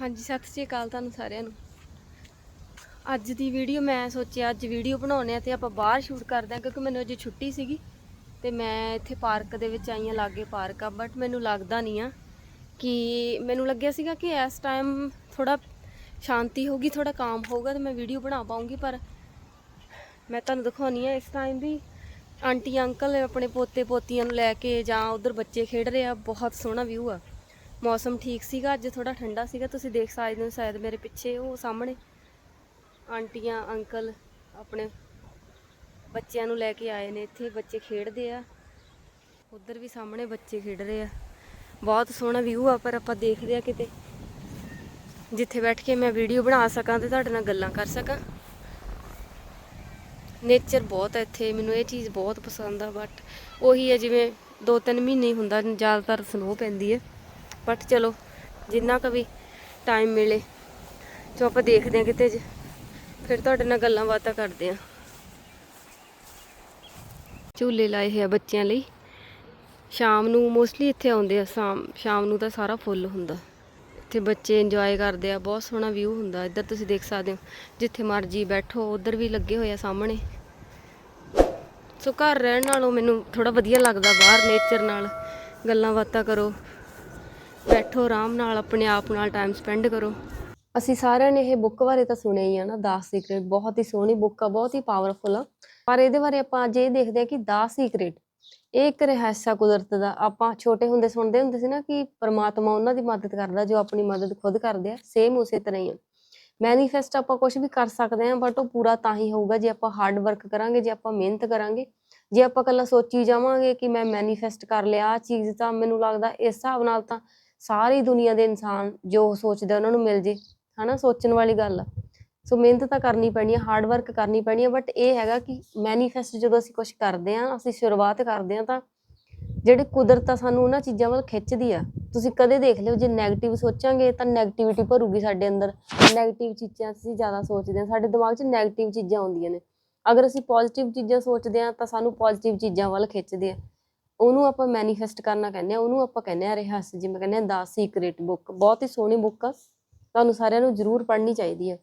ਹਾਂਜੀ, ਸਤਿ ਸ਼੍ਰੀ ਅਕਾਲ ਤੁਹਾਨੂੰ ਸਾਰਿਆਂ ਨੂੰ। ਅੱਜ ਦੀ ਵੀਡੀਓ ਮੈਂ ਸੋਚਿਆ, ਅੱਜ ਵੀਡੀਓ ਬਣਾਉਣੇ ਆ ਤੇ ਆਪਾਂ ਬਾਹਰ ਸ਼ੂਟ ਕਰਦੇ ਆ ਕਿਉਂਕਿ ਮੈਨੂੰ ਅੱਜ ਛੁੱਟੀ ਸੀਗੀ ਤੇ ਮੈਂ ਇੱਥੇ ਪਾਰਕ ਦੇ ਵਿੱਚ ਆਈ ਆ ਲਾਗੇ ਪਾਰਕ ਆ ਬਟ ਮੈਨੂੰ ਲੱਗਦਾ ਨਹੀਂ ਆ ਕਿ ਮੈਨੂੰ ਲੱਗਿਆ ਸੀਗਾ ਕਿ ਇਸ ਟਾਈਮ ਥੋੜਾ ਸ਼ਾਂਤੀ ਹੋਊਗੀ ਥੋੜਾ ਕਾਮ ਹੋਊਗਾ ਤੇ ਮੈਂ ਵੀਡੀਓ ਬਣਾ ਪਾਉਂਗੀ ਪਰ ਮੈਂ ਤੁਹਾਨੂੰ ਦਿਖਾਉਣੀ ਆ ਇਸ ਟਾਈਮ ਵੀ ਆਂਟੀ ਅੰਕਲ ਆਪਣੇ ਪੋਤੇ ਪੋਤੀਆਂ ਨੂੰ ਲੈ ਕੇ ਜਾਂ ਉਧਰ ਬੱਚੇ ਖੇਡ ਰਹੇ ਆ, ਬਹੁਤ ਸੋਹਣਾ ਵਿਊ ਆ। ਮੌਸਮ ਠੀਕ ਸੀਗਾ, ਅੱਜ ਥੋੜਾ ਠੰਡਾ ਸੀਗਾ, ਤੁਸੀਂ ਦੇਖ ਸਕਦੇ ਹੋ ਸ਼ਾਇਦ ਮੇਰੇ ਪਿੱਛੇ ਉਹ ਸਾਹਮਣੇ। ਆਂਟੀਆਂ, ਅੰਕਲ ਆਪਣੇ ਬੱਚਿਆਂ ਨੂੰ ਲੈ ਕੇ ਆਏ ਨੇ ਇੱਥੇ, ਬੱਚੇ ਖੇਡਦੇ ਆ। ਉਧਰ ਵੀ ਸਾਹਮਣੇ ਬੱਚੇ ਖੇਡ ਰਹੇ ਆ। ਬਹੁਤ ਸੋਹਣਾ ਵਿਊ ਆ, ਪਰ ਆਪਾਂ ਦੇਖਦੇ ਆ ਕਿਤੇ। ਜਿੱਥੇ ਬੈਠ ਕੇ ਮੈਂ ਵੀਡੀਓ ਬਣਾ ਸਕਾਂ ਤੇ ਤੁਹਾਡੇ ਨਾਲ ਗੱਲਾਂ ਕਰ ਸਕਾਂ। ਨੇਚਰ ਬਹੁਤ ਹੈ ਇੱਥੇ, ਮੈਨੂੰ ਇਹ ਚੀਜ਼ ਬਹੁਤ ਪਸੰਦ ਆ ਬਟ ਉਹੀ ਹੈ ਜਿਵੇਂ 2-3 ਮਹੀਨੇ ਹੀ ਹੁੰਦਾ, ਜ਼ਿਆਦਾਤਰ ਸਨੋ ਪੈਂਦੀ ਹੈ ਬਟ ਚਲੋ, ਜਿੰਨਾ ਕੁ ਵੀ ਟਾਈਮ ਮਿਲੇ, ਜੋ ਆਪਾਂ ਦੇਖਦੇ ਹਾਂ ਕਿਤੇ ਜ- ਫਿਰ ਤੁਹਾਡੇ ਨਾਲ ਗੱਲਾਂ ਬਾਤਾਂ ਕਰਦੇ ਹਾਂ। ਝੂਲੇ ਲਾਏ ਹੋਏ ਆ ਬੱਚਿਆਂ ਲਈ। ਸ਼ਾਮ ਨੂੰ ਮੋਸਟਲੀ ਇੱਥੇ ਆਉਂਦੇ ਆ, ਸ਼ਾਮ ਸ਼ਾਮ ਨੂੰ ਤਾਂ ਸਾਰਾ ਫੁੱਲ ਹੁੰਦਾ। ਇੱਥੇ ਬੱਚੇ ਇੰਜੋਏ ਕਰਦੇ ਆ, ਬਹੁਤ ਸੋਹਣਾ ਵਿਊ ਹੁੰਦਾ। ਇੱਧਰ ਤੁਸੀਂ ਦੇਖ ਸਕਦੇ ਹੋ, ਜਿੱਥੇ ਮਰਜ਼ੀ ਬੈਠੋ, ਉਧਰ ਵੀ ਲੱਗੇ ਹੋਏ ਆ ਸਾਹਮਣੇ। ਸੋ ਘਰ ਰਹਿਣ ਨਾਲੋਂ ਮੈਨੂੰ ਥੋੜਾ ਵਧੀਆ ਲੱਗਦਾ, ਬਾਹਰ ਨੇਚਰ ਨਾਲ ਗੱਲਾਂ ਬਾਤਾਂ ਕਰੋ। ਬੈਠੋ ਆਰਾਮ ਨਾਲ, ਆਪਣੇ ਆਪ ਨਾਲ ਟਾਈਮ ਸਪੈਂਡ ਕਰੋ। ਅਸੀਂ ਸਾਰਿਆਂ ਨੇ ਇਹ ਬੁੱਕ ਬਾਰੇ ਤਾਂ ਸੁਣਿਆ ਹੀ ਆ ਨਾ 10 ਸੀਕ੍ਰੇਟ ਬਹੁਤ ਹੀ ਸੋਹਣੀ ਬੁੱਕ ਆ, ਬਹੁਤ ਹੀ ਪਾਵਰਫੁਲ ਆ। ਪਰ ਇਹਦੇ ਬਾਰੇ ਆਪਾਂ ਅੱਜ ਇਹ ਦੇਖਦੇ ਆ ਕਿ 10 ਸੀਕ੍ਰੇਟ ਇਹ ਇੱਕ ਰਹੱਸ ਕੁਦਰਤ ਦਾ। ਆਪਾਂ ਛੋਟੇ ਹੁੰਦੇ ਸੁਣਦੇ ਹੁੰਦੇ ਸੀ ਨਾ ਕਿ ਪ੍ਰਮਾਤਮਾ ਉਹਨਾਂ ਦੀ ਮਦਦ ਕਰਦਾ, ਜੋ ਆਪਣੀ ਮਦਦ ਖੁਦ ਕਰਦੇ ਆ ਸੇਮ ਉਸੇ ਤਰ੍ਹਾਂ ਹੀ ਆ। ਮੈਨੀਫੈਸਟ ਆਪਾਂ ਕੁਝ ਵੀ ਕਰ ਸਕਦੇ ਆ ਬਟ ਉਹ ਪੂਰਾ ਤਾਂ ਹੀ ਹੋਊਗਾ ਜੇ ਆਪਾਂ ਹਾਰਡ ਵਰਕ ਕਰਾਂਗੇ, ਜੇ ਆਪਾਂ ਮਿਹਨਤ ਕਰਾਂਗੇ। ਜੇ ਆਪਾਂ ਕੱਲਾ ਸੋਚੀ ਜਾਵਾਂਗੇ ਕਿ ਮੈਂ ਮੈਨੀਫੈਸਟ ਕਰ ਲਿਆ ਆ ਚੀਜ਼ ਤਾਂ ਮੈਨੂੰ ਲੱਗਦਾ ਇਸ ਹਿਸਾਬ ਨਾਲ ਤਾਂ ਸਾਰੀ ਦੁਨੀਆ ਦੇ ਇਨਸਾਨ ਜੋ ਸੋਚਦੇ ਉਹਨਾਂ ਨੂੰ ਮਿਲ ਜੇ, ਹਨਾ, ਸੋਚਣ ਵਾਲੀ ਗੱਲ ਆ। ਸੋ ਮਿਹਨਤ ਤਾਂ ਕਰਨੀ ਪੈਣੀ ਆ ਹਾਰਡ ਵਰਕ ਕਰਨੀ ਪੈਣੀ ਆ ਬਟ ਇਹ ਹੈਗਾ ਕਿ ਮੈਨੀਫੈਸਟ ਜਦੋਂ ਅਸੀਂ ਕੁਝ ਕਰਦੇ ਆ, ਅਸੀਂ ਸ਼ੁਰੂਆਤ ਕਰਦੇ ਆ ਤਾਂ ਜਿਹੜੇ ਕੁਦਰਤ ਆ ਸਾਨੂੰ ਉਹਨਾਂ ਚੀਜ਼ਾਂ ਵੱਲ ਖਿੱਚਦੀ ਆ। ਤੁਸੀਂ ਕਦੇ ਦੇਖ ਲਿਓ, ਜੇ ਨੈਗੇਟਿਵ ਸੋਚਾਂਗੇ ਤਾਂ ਨੈਗੇਟਿਵਿਟੀ ਭਰੂਗੀ ਸਾਡੇ ਅੰਦਰ। ਨੈਗੇਟਿਵ ਚੀਜ਼ਾਂ ਅਸੀਂ ਜ਼ਿਆਦਾ ਸੋਚਦੇ ਆ, ਸਾਡੇ ਦਿਮਾਗ 'ਚ ਨੈਗੇਟਿਵ ਚੀਜ਼ਾਂ ਆਉਂਦੀਆਂ ਨੇ। ਅਗਰ ਅਸੀਂ ਪੋਜ਼ਿਟਿਵ ਚੀਜ਼ਾਂ ਸੋਚਦੇ ਆ ਤਾਂ ਸਾਨੂੰ ਪੋਜ਼ਿਟਿਵ ਚੀਜ਼ਾਂ ਵੱਲ ਖਿੱਚਦੇ ਆ। ਉਹਨੂੰ ਆਪਾਂ ਮੈਨੀਫੈਸਟ ਕਰਨਾ ਕਹਿੰਦੇ ਆ ਉਹਨੂੰ ਆਪਾਂ ਕਹਿੰਦੇ ਆ ਰਹੱਸ, ਜਿਵੇਂ ਕਹਿੰਦੇ ਆ ਦਾ ਸੀਕ੍ਰੇਟ ਬੁੱਕ ਬਹੁਤ ਹੀ ਸੋਹਣੀ ਬੁੱਕ ਆ। ਤੁਹਾਨੂੰ ਸਾਰਿਆਂ ਨੂੰ ਜ਼ਰੂਰ ਪੜ੍ਹਨੀ ਚਾਹੀਦੀ ਹੈ